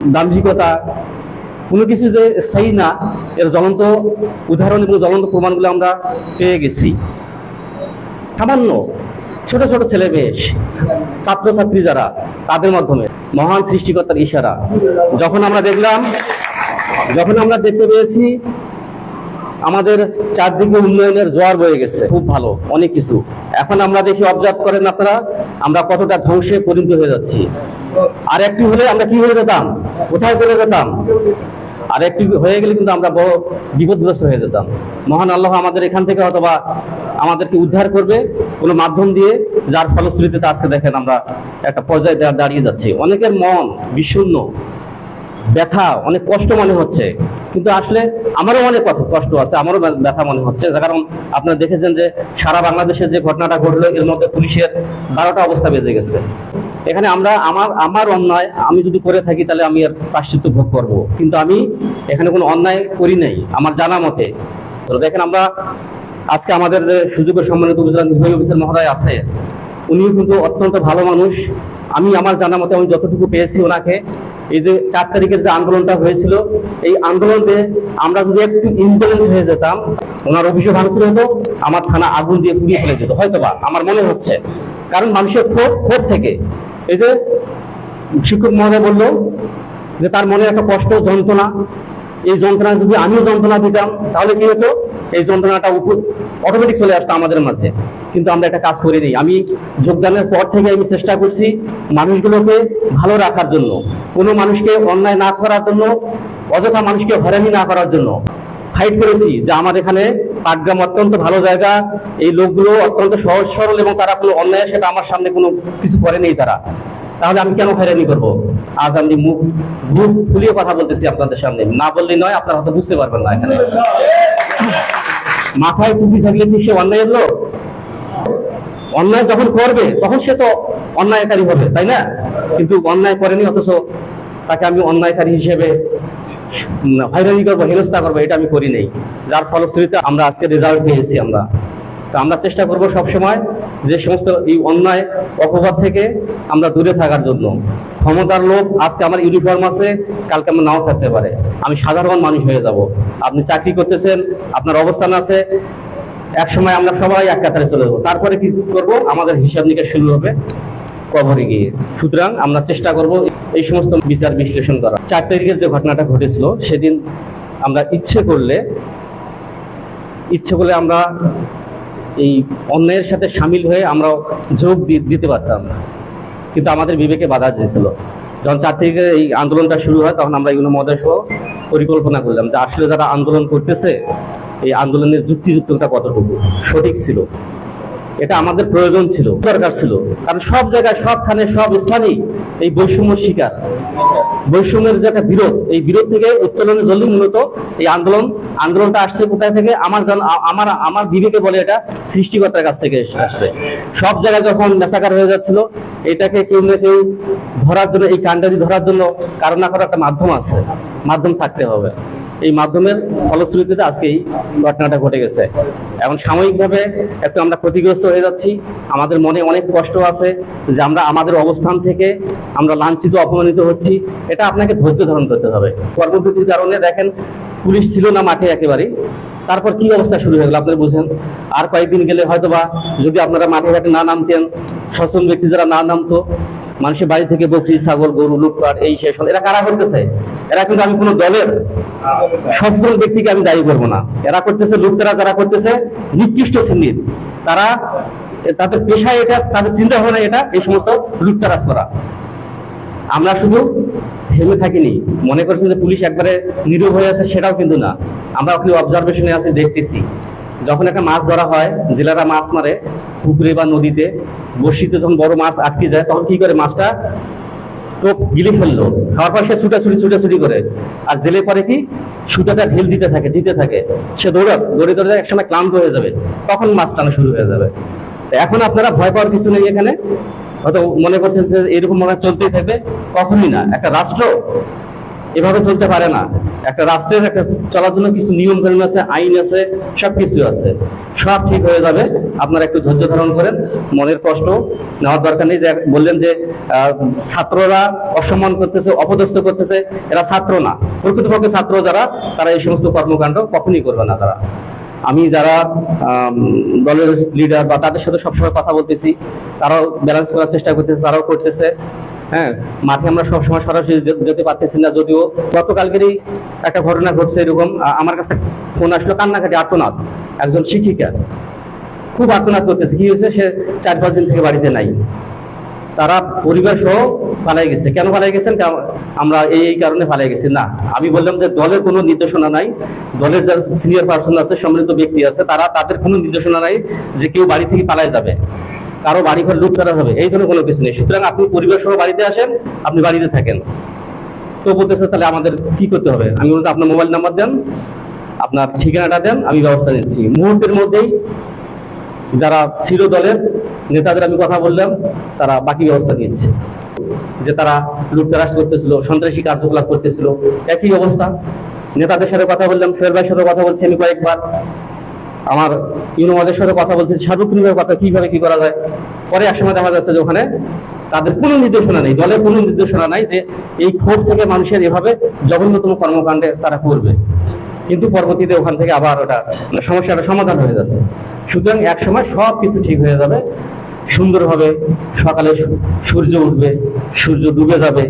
দাম্ভিকতা, কোনো কিছু যে স্থায়ী না, এর জ্বলন্ত উদাহরণ এবং জ্বলন্ত প্রমাণগুলো আমরা পেয়ে গেছি। সামান্য ছোট ছোট ছেলে মেয়ে ছাত্রছাত্রী যারা, তাদের মাধ্যমে মহান সৃষ্টিকর্তার ইশারা। যখন আমরা দেখলাম, যখন আমরা দেখতে পেয়েছি, আমাদের চারদিকে উন্নয়নের জোয়ার বয়ে গেছে। খুব ভালো, অনেক কিছু। এখন আমরা দেখি অবজার্ভ করেন আপনারা, আমরা কতটা ধ্বংসে পরিণত হয়ে যাচ্ছি। আর একটি হলে আমরা কি হয়ে যেতাম? কোথায় চলে যেতাম? আর একটি হয়ে গেলে কিন্তু আমরা বড় বিপদগ্রস্ত হয়ে যেতাম। মহান আল্লাহ আমাদের এখান থেকে অথবা আমাদেরকে উদ্ধার করবে কোনো মাধ্যম দিয়ে, যার ফলশ্রুতিতে আজকে দেখেন আমরা একটা পর্যায়ে দাঁড়িয়ে যাচ্ছি। অনেকের মন বিষণ্ণ, ব্যথা, অনেক কষ্ট মনে হচ্ছে। কিন্তু আসলে আমারও অনেক কষ্ট আছে, আমারও ব্য- ব্যথা মনে হচ্ছে। কারণ আপনারা দেখেছেন যে সারা বাংলাদেশে যে ঘটনাটা ঘটলো, এর মধ্যে পুলিশের বারোটা অবস্থা বেজে গেছে। এখানে আমরা আমার আমার অন্যায়, আমি যদি করে থাকি তাহলে আমি এর প্রাশ্চিত্য ভোগ করব। কিন্তু আমি এখানে কোনো অন্যায় করি নাই, আমার জানা মতে। দেখেন আমরা আজকে আমাদের যে সুযোগ্য সম্মানিত নির্বাহী অফিসার মহোদয় আছে উনি কিন্তু অত্যন্ত ভালো মানুষ। আমি আমার জানা মতে আমি যতটুকু পেয়েছি ওনাকে, এই যে চার তারিখের যে আন্দোলনটা হয়েছিল, এই আন্দোলনে আমরা যদি একটু ইনফ্লুয়েন্স হয়ে যেতাম, ওনার অভিযোগ ভাঙচুর হতো আমার থানা আগুন দিয়ে পুড়িয়ে ফেলে যেত হয়তোবা, আমার মনে হচ্ছে। কারণ মানুষের ক্ষোভ ক্ষোভ থেকে। এই যে শিক্ষক মহোদয় বলল যে তার মনে একটা কষ্ট, যন্ত্রণা। এই যন্ত্রণা যদি আমিও যন্ত্রণা দিতাম, তাহলে কি হতো? এই যন্ত্রণাটা অটোমেটিক চলে আসতো আমাদের মাঝে। কিন্তু আমরা একটা কাজ করি করিনি আমি যোগদানের পর থেকে আমি চেষ্টা করছি মানুষগুলোকে ভালো রাখার জন্য, কোনো মানুষকে অন্যায় না করার জন্য, অযথা মানুষকে হয়রানি না করার জন্য। ফাইট করেছি যে আমার এখানে পাটগ্রাম অত্যন্ত ভালো জায়গা। এই লোকগুলো অত্যন্ত সহজ, সরল এবং তারা কোনো অন্যায়, সেটা আমার সামনে কোনো কিছু করেনি তারা। তাহলে আমি কেন হয়রানি করব? আজ আমি মুখ মুখ খুলিয়ে কথা বলতেছি আপনাদের সামনে। না বললেই নয়, আপনারা হয়তো বুঝতে পারবেন না এখানে। মাথায় টুপি থাকলে কি সে অন্যায় লোক? অন্যায় যখন করবে, তখন সে তো অন্যায়কারী হবে, তাই না? কিন্তু অন্যায় করেনি, অথচ তাকে আমি অন্যায়কারী হিসেবে হয়রানি করব, হেনস্থা করব, এটা আমি করি নাই। যার ফলশ্রুতিতে আমরা আজকে রেজাল্ট পেয়েছি আমরা। তো আমরা চেষ্টা করব সবসময় যে সমস্ত এই অন্যায়, অপবাদ থেকে আমরা দূরে থাকার জন্য। ক্ষমতার লোক আজকে আমার ইউনিফর্ম আছে, কালকে আমার নাও থাকতে পারে। আমি সাধারণ মানুষ হয়ে যাব। আপনি চাকরি করতেছেন, আপনার অবস্থান আছে এক সময় আমরা সবাই এক কাতারে চলে যাব। তারপরে কি করব? আমাদের হিসাব নিকাশ শুরু হবে কবরে গিয়ে। সুতরাং আমরা চেষ্টা করব এই সমস্ত বিচার বিশ্লেষণ করা। চার তারিখের যে ঘটনাটা ঘটেছিল, সেদিন আমরা ইচ্ছে করলে ইচ্ছে করলে আমরা এই অন্যায়ের সাথে সামিল হয়ে আমরা যোগ দিতে পারতাম। কিন্তু আমাদের বিবেকে বাধা দিয়েছিল। যখন চার তারিখে এই আন্দোলনটা শুরু হয়, তখন আমরা এগুলো মদের পরিকল্পনা করলাম যে আসলে যারা আন্দোলন করতেছে, এই আন্দোলনের যুক্তিযুক্ততা কতটুকু? সঠিক ছিল। এটা আমাদের প্রয়োজন ছিল, দরকার ছিল। কারণ সব জায়গায়, সব সবখানে সব স্থানেই এই বৈষম্য শিকার। বৈষম্যের যে একটা বিরোধ, এই বিরোধ থেকে উত্তোলনের জন্য মূলত এই আন্দোলন, আন্দোলনটা আসছে কোথায় থেকে? আমার আমার আমার বিবেকে বলে এটা সৃষ্টিকর্তার কাছ থেকে আসছে। সব জায়গায় যখন নেশাকার হয়ে যাচ্ছিল, এটাকে কেউ না কেউ ধরার জন্য, এই কাণ্ডারি ধরার জন্য কারণ না একটা মাধ্যম আছে, মাধ্যম থাকতে হবে। এই মাধ্যমের ফলশ্রুতিতে আজকে এই ঘটনাটা ঘটে গেছে। এখন সাময়িকভাবে একটু আমরা ক্ষতিগ্রস্ত হয়ে যাচ্ছি। আমাদের মনে অনেক কষ্ট আছে যে আমরা আমাদের অবস্থান থেকে আমরা লাঞ্ছিত, অপমানিত হচ্ছি। এটা আপনাকে ধৈর্য ধারণ করতে হবে। কর্মসূচির কারণে দেখেন, পুলিশ ছিল না মাঠে একেবারে তারপর কি অবস্থা শুরু হয়ে গেল আপনারা বুঝেন। আর কয়েকদিন গেলে হয়তোবা যদি আপনারা মাঠে ঘাটে না নামতেন, সচেতন ব্যক্তি যারা না নামতো, মানুষের বাড়ি থেকে বকরি, ছাগল, গরু, লুটপাট, এই শেষ হল। এরা কারা করতেছে? এরা কিন্তু আমি কোনো দলের সচেতন ব্যক্তিকে আমি দায়ী করব না। এরা করতেছে লোকেরা যারা করতেছে নিকৃষ্ট শ্রেণির তারা তাদের পেশা এটা, তাদের চিন্তা ভাবনা এটা, এই সমস্ত লুটতারাজ করা আমরা শুধু থেমে থাকিনি। মনে করছেন যে পুলিশ একবারে নীরব হয়ে আছে, সেটাও কিন্তু না। আমরা ওখানে অবজারভেশনে আছি, দেখতেছি। যখন একটা মাছ ধরা হয়, জেলেরা মাছ মারে পুকুরে বা নদীতে বসিতে যখন বড় মাছ আটকে যায়, তখন কি করে মাছটা টোপ গিলে ফেলল। খাওয়ার পর সে ছুটাছুটি ছুটাছুটি করে। আর জেলে পরে কি? সুতাটা ঢিল দিতে থাকে দিতে থাকে। সে দৌড়াক দৌড়ে দৌড়ে একসময় ক্লান্ত হয়ে যাবে। তখন মাছ টানা শুরু হয়ে যাবে। এখন আপনারা ভয় পাওয়ার কিছু নেই এখানে। হয়তো মনে করতেছে এরকম মনে চলতেই থাকবে। কখনই না। একটা রাষ্ট্র এভাবে চলতে পারে না। একটা রাষ্ট্রের একটা চলার জন্য কিছু নিয়ম কানুন আছে, আইন আছে সব কিছু আছে। সব ঠিক হয়ে যাবে। আপনারা একটু ধৈর্য ধারণ করেন। মনের কষ্ট নেওয়ার দরকার নেই। যে বললেন যে ছাত্ররা অসম্মান করতেছে, অপদস্থ করতেছে, এরা ছাত্র না। প্রকৃতপক্ষে ছাত্র যারা, তারা এই সমস্ত কর্মকাণ্ড কখনই করবে না তারা। আমি যারা দলের লিডার বা তাদের সাথে সবসময় কথা বলতেছি, তারাও ব্যালেন্স করার চেষ্টা করতেছে, তারাও করতেছে। হ্যাঁ মাঠে আমরা সবসময় সরাসরি যেতে পারতেছি না, যদিও গতকালকেরই একটা ঘটনা ঘটছে এরকম। আমার কাছে ফোন আসলো কান্নাকাটি আর্তনাদ, একজন শিক্ষিকা। খুব আর্তনাদ করতেছে, কি হয়েছে? সে চার পাঁচ দিন থেকে বাড়িতে নাই। তারা পরিবার সহ পালাই গেছে। কেন পালাই গেছেন? আমরা এই এই কারণে পালাই গেছি। না, আমি বললাম যে দলের কোনো নির্দেশনা নাই। দলের যারা সিনিয়র পার্সন আছে, সম্মিলিত ব্যক্তি আছে, তারা তাদের কোনো নির্দেশনা নাই যে কেউ বাড়ি থেকে পালাই যাবে। কারও বাড়ি ঘর করা হবে, এই ধরনের কোনো কিছু নেই। সুতরাং আপনি পরিবার সহ বাড়িতে আসেন, আপনি বাড়িতে থাকেন। তো বলতেছে তাহলে আমাদের কি করতে হবে? আমি বলতে আপনার মোবাইল নাম্বার দেন, আপনার ঠিকানাটা দেন, আমি ব্যবস্থা নিচ্ছি। মুহূর্তের মধ্যেই যারা ছিল দলের নেতাদের আমি কথা বললাম, তারা বাকি ব্যবস্থা নিয়েছে। যে তারা লুটতরাজ করতেছিল, সন্ত্রাসী কার্যকলাপ করতেছিল, একই অবস্থা। নেতাদের সাথে কথা বললাম, সোহেল ভাইয়ের সাথে কথা বলছি আমি কয়েকবার। আমার ইউনোমাদের সাথে কথা বলতেছি সার্বক্ষণিকভাবে কথা কীভাবে কি করা যায়? পরে এক সময় দেখা যাচ্ছে যে ওখানে তাদের কোনো নির্দেশনা নেই, দলের কোনো নির্দেশনা নাই যে এই ক্ষোভ থেকে মানুষের এভাবে জঘন্যতম কর্মকাণ্ডে তারা করবে। কিন্তু পরবর্তীতে ওখান থেকে আবার ওটা সমস্যাটা সমাধান হয়ে যাচ্ছে। সুতরাং এক সময় সব কিছু ঠিক হয়ে যাবে। সুন্দরভাবে সকালে সূর্য উঠবে, সূর্য ডুবে যাবে।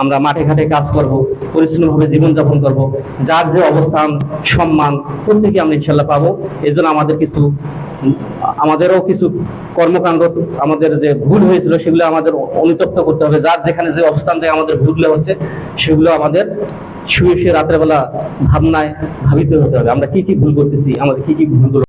আমরা মাঠে ঘাটে কাজ করব, পরিচ্ছন্নভাবে জীবনযাপন করব। যার যে অবস্থান, সম্মান প্রত্যেকে আমরা ইনশাল্লাহ পাবো। এই জন্য আমাদের কিছু, আমাদেরও কিছু কর্মকাণ্ড, আমাদের যে ভুল হয়েছিল, সেগুলো আমাদের অনুতপ্ত করতে হবে। যার যেখানে যে অবস্থান থেকে আমাদের ভুলগুলো হচ্ছে, সেগুলো আমাদের শুয়ে শুয়ে রাতের বেলা ভাবনায় ভাবিতে হতে হবে। আমরা কি কি ভুল করতেছি, আমাদের কি কি ভুলগুলো